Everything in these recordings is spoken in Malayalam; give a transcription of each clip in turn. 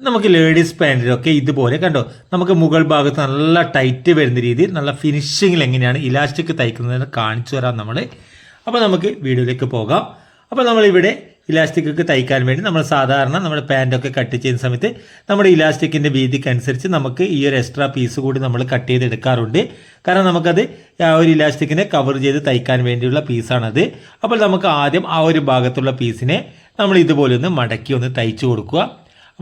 നമുക്ക് ലേഡീസ് പാന്റിലൊക്കെ ഇതുപോലെ കണ്ടോ? നമുക്ക് മുകൾ ഭാഗത്ത് നല്ല ടൈറ്റ് വരുന്ന രീതിയിൽ നല്ല ഫിനിഷിങ്ങിൽ എങ്ങനെയാണ് ഇലാസ്റ്റിക് തയ്ക്കുന്നതെന്ന് കാണിച്ചു തരാം നമ്മൾ അപ്പോൾ നമുക്ക് വീഡിയോയിലേക്ക് പോകാം. അപ്പോൾ നമ്മളിവിടെ ഇലാസ്റ്റിക് ഒക്കെ തയ്ക്കാൻ വേണ്ടി നമ്മൾ സാധാരണ നമ്മുടെ പാന്റൊക്കെ കട്ട് ചെയ്യുന്ന സമയത്ത് നമ്മുടെ ഇലാസ്റ്റിക്കിന്റെ വീതിക്കനുസരിച്ച് നമുക്ക് ഈ ഒരു എക്സ്ട്രാ പീസ് കൂടി നമ്മൾ കട്ട് ചെയ്തെടുക്കാറുണ്ട് കാരണം നമുക്കത് ആ ഒരു ഇലാസ്റ്റിക്കിനെ കവർ ചെയ്ത് തയ്ക്കാൻ വേണ്ടിയുള്ള പീസാണത് അപ്പോൾ നമുക്ക് ആദ്യം ആ ഒരു ഭാഗത്തുള്ള പീസിനെ നമ്മൾ ഇതുപോലെ ഒന്ന് മടക്കി ഒന്ന് തയ്ച്ചു കൊടുക്കുക.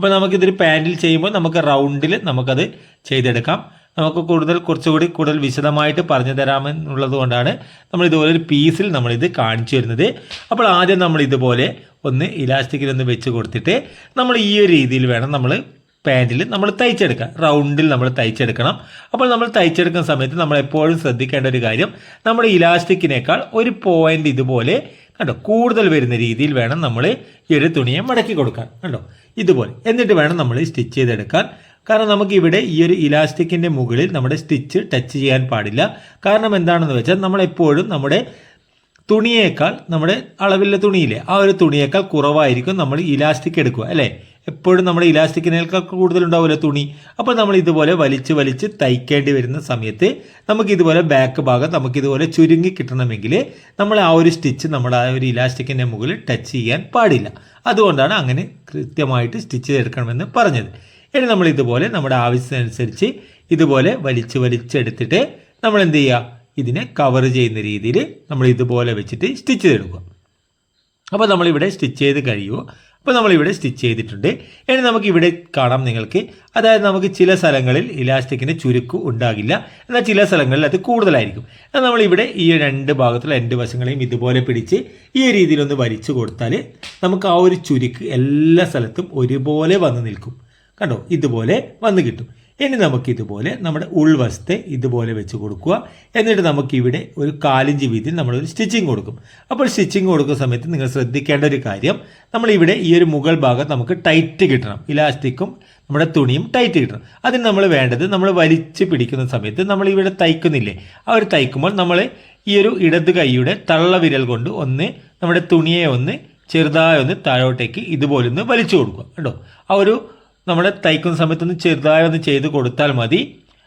അപ്പോൾ നമുക്കിതൊരു പാന്റിൽ ചെയ്യുമ്പോൾ നമുക്ക് റൗണ്ടിൽ നമുക്കത് ചെയ്തെടുക്കാം. നമുക്ക് കൂടുതൽ കുറച്ചുകൂടി കൂടുതൽ വിശദമായിട്ട് പറഞ്ഞു തരാമെന്നുള്ളത് കൊണ്ടാണ് നമ്മൾ ഇതുപോലെ ഒരു പീസിൽ നമ്മളിത് കാണിച്ചു വരുന്നത് അപ്പോൾ ആദ്യം നമ്മൾ ഇതുപോലെ ഒന്ന് ഇലാസ്റ്റിക്കിൽ ഒന്ന് വെച്ച് കൊടുത്തിട്ട് നമ്മൾ ഈ ഒരു രീതിയിൽ വേണം നമ്മൾ പാന്റിൽ നമ്മൾ തയ്ച്ചെടുക്കാം റൗണ്ടിൽ നമ്മൾ തയ്ച്ചെടുക്കണം. അപ്പോൾ നമ്മൾ തയ്ച്ചെടുക്കുന്ന സമയത്ത് നമ്മൾ എപ്പോഴും ശ്രദ്ധിക്കേണ്ട ഒരു കാര്യം നമ്മൾ ഇലാസ്റ്റിക്കിനേക്കാൾ ഒരു പോയിന്റ് ഇതുപോലെ കണ്ടോ കൂടുതൽ വരുന്ന രീതിയിൽ വേണം നമ്മൾ ഈ ഒരു തുണിയെ മടക്കി കൊടുക്കാൻ. കണ്ടോ? ഇതുപോലെ. എന്നിട്ട് വേണം നമ്മൾ സ്റ്റിച്ച് ചെയ്തെടുക്കാൻ. കാരണം നമുക്ക് ഇവിടെ ഈ ഒരു ഇലാസ്റ്റിക്കിന്റെ മുകളിൽ നമ്മുടെ സ്റ്റിച്ച് ടച്ച് ചെയ്യാൻ പാടില്ല. കാരണം എന്താണെന്ന് വെച്ചാൽ നമ്മൾ എപ്പോഴും നമ്മുടെ തുണിയേക്കാൾ നമ്മുടെ അളവിലെ തുണിയില്ലേ ആ ഒരു തുണിയേക്കാൾ കുറവായിരിക്കും നമ്മൾ ഇലാസ്റ്റിക് എടുക്കുക അല്ലേ? എപ്പോഴും നമ്മുടെ ഇലാസ്റ്റിക്കിനേക്കാൾ കൂടുതൽ ഉണ്ടാവില്ല തുണി. അപ്പോൾ നമ്മൾ ഇതുപോലെ വലിച്ച് വലിച്ച് തയ്ക്കേണ്ടി വരുന്ന സമയത്ത് നമുക്ക് ഇതുപോലെ ബാക്ക് ഭാഗം നമുക്ക് ഇതുപോലെ ചുരുങ്ങി കിട്ടണമെങ്കിൽ നമ്മൾ ആ ഒരു സ്റ്റിച്ച് നമ്മുടെ ആ ഒരു ഇലാസ്റ്റിക്കിന്റെ മുകളിൽ ടച്ച് ചെയ്യാൻ പാടില്ല. അതുകൊണ്ടാണ് അങ്ങനെ കൃത്യമായിട്ട് സ്റ്റിച്ച് ചെയ്തെടുക്കണമെന്ന് പറഞ്ഞത്. ഇനി നമ്മൾ ഇതുപോലെ നമ്മുടെ ആവശ്യത്തിനനുസരിച്ച് ഇതുപോലെ വലിച്ച് വലിച്ചെടുത്തിട്ട് നമ്മൾ എന്ത് ചെയ്യുക? ഇതിനെ കവർ ചെയ്യുന്ന രീതിയിൽ നമ്മൾ ഇതുപോലെ വെച്ചിട്ട് സ്റ്റിച്ച് ചെയ്തെടുക്കുക. അപ്പോൾ നമ്മളിവിടെ സ്റ്റിച്ച് ചെയ്ത് കഴിയുമോ? അപ്പോൾ നമ്മളിവിടെ സ്റ്റിച്ച് ചെയ്തിട്ടുണ്ട്. ഇനി നമുക്ക് ഇവിടെ കാണാം നിങ്ങൾക്ക്. അതായത് നമുക്ക് ചില സ്ഥലങ്ങളിൽ ഇലാസ്റ്റിക്കിന് ചുരുക്ക് ഉണ്ടാകില്ല. എന്നാൽ ചില സ്ഥലങ്ങളിൽ അത് കൂടുതലായിരിക്കും. എന്നാൽ നമ്മളിവിടെ ഈ രണ്ട് ഭാഗത്തുള്ള രണ്ട് വശങ്ങളെയും ഇതുപോലെ പിടിച്ച് ഈ രീതിയിലൊന്ന് വലിച്ചു കൊടുത്താൽ നമുക്ക് ആ ഒരു ചുരുക്ക് എല്ലാ സ്ഥലത്തും ഒരുപോലെ വന്ന് നിൽക്കും. കണ്ടോ? ഇതുപോലെ വന്ന് കിട്ടും. ഇനി നമുക്ക് ഇതുപോലെ നമ്മുടെ ഉൾവശത്തെ ഇതുപോലെ വെച്ച് കൊടുക്കുക. എന്നിട്ട് നമുക്ക് ഇവിടെ ഒരു കാലിഞ്ച് വീതിയിൽ നമ്മളൊരു സ്റ്റിച്ചിങ് കൊടുക്കും. അപ്പോൾ സ്റ്റിച്ചിങ് കൊടുക്കുന്ന സമയത്ത് നിങ്ങൾ ശ്രദ്ധിക്കേണ്ട ഒരു കാര്യം നമ്മൾ ഇവിടെ ഈ ഒരു മുകൾ ഭാഗം നമുക്ക് ടൈറ്റ് കിട്ടണം. ഇലാസ്റ്റിക്കും നമ്മുടെ തുണിയും ടൈറ്റ് കിട്ടണം. അതിന് നമ്മൾ വേണ്ടത് നമ്മൾ വലിച്ച് പിടിക്കുന്ന സമയത്ത് നമ്മൾ ഇവിടെ തയ്ക്കുന്നില്ലേ? ആ ഒരു തയ്ക്കുമ്പോൾ നമ്മൾ ഈ ഒരു ഇടത് കൈയുടെ തള്ളവിരൽ കൊണ്ട് ഒന്ന് നമ്മുടെ തുണിയെ ഒന്ന് ചെറുതായി ഒന്ന് താഴോട്ടേക്ക് ഇതുപോലെ ഒന്ന് വലിച്ചു കൊടുക്കുക. കേട്ടോ ആ ഒരു നമ്മുടെ തയ്ക്കുന്ന സമയത്ത് ഒന്ന് ചെറുതായി ഒന്ന് ചെയ്ത് കൊടുത്താൽ മതി.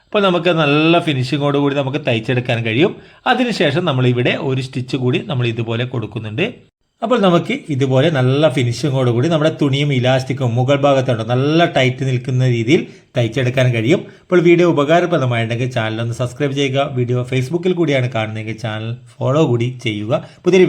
അപ്പോൾ നമുക്ക് നല്ല ഫിനിഷിങ്ങോട് കൂടി നമുക്ക് തയ്ച്ചെടുക്കാൻ കഴിയും. അതിനുശേഷം നമ്മൾ ഇവിടെ ഒരു സ്റ്റിച്ച് കൂടി നമ്മൾ ഇതുപോലെ കൊടുക്കുന്നുണ്ട്. അപ്പോൾ നമുക്ക് ഇതുപോലെ നല്ല ഫിനിഷിങ്ങോട് കൂടി നമ്മുടെ തുണിയും ഇലാസ്റ്റിക്കും മുകൾ ഭാഗത്തുണ്ടോ നല്ല ടൈറ്റ് നിൽക്കുന്ന രീതിയിൽ തയ്ച്ചെടുക്കാൻ കഴിയും. അപ്പോൾ വീഡിയോ ഉപകാരപ്രദമായിട്ടുണ്ടെങ്കിൽ ചാനൽ ഒന്ന് സബ്സ്ക്രൈബ് ചെയ്യുക. വീഡിയോ ഫേസ്ബുക്കിൽ കൂടിയാണ് കാണുന്നതെങ്കിൽ ചാനൽ ഫോളോ കൂടി ചെയ്യുക. പുതിയൊരു